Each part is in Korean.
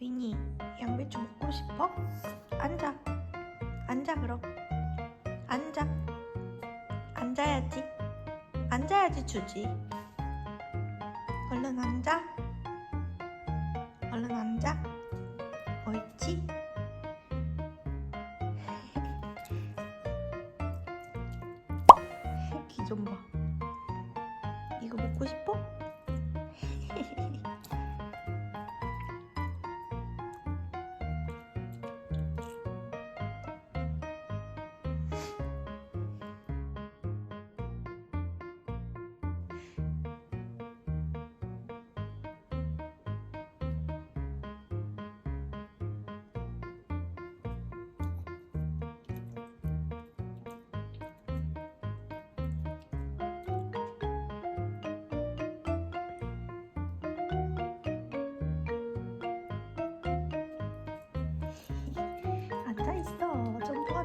윈이 양배추 먹고 싶어? 앉아. 앉아 그럼. 앉아. 앉아야지. 앉아야지 주지. 얼른 앉아. 얼른 앉아. 옳지? 귀좀 봐. 이거 먹고 싶어?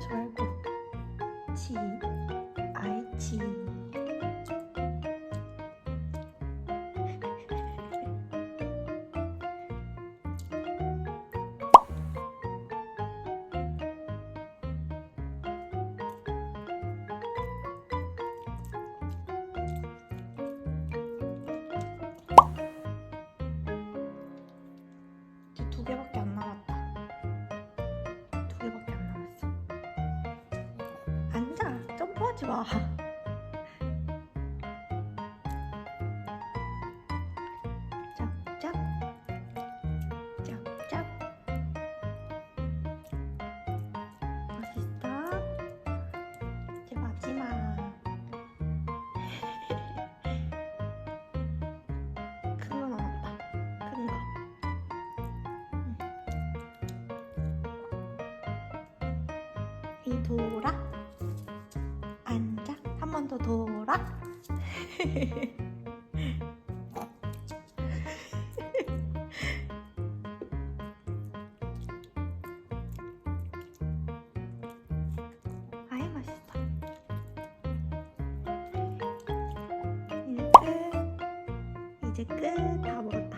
말고. 치. 아이치. 두 개밖에 안 하지 마. 이제 마지막. 돌아 더 돌아? 이제 끝. 다 먹었다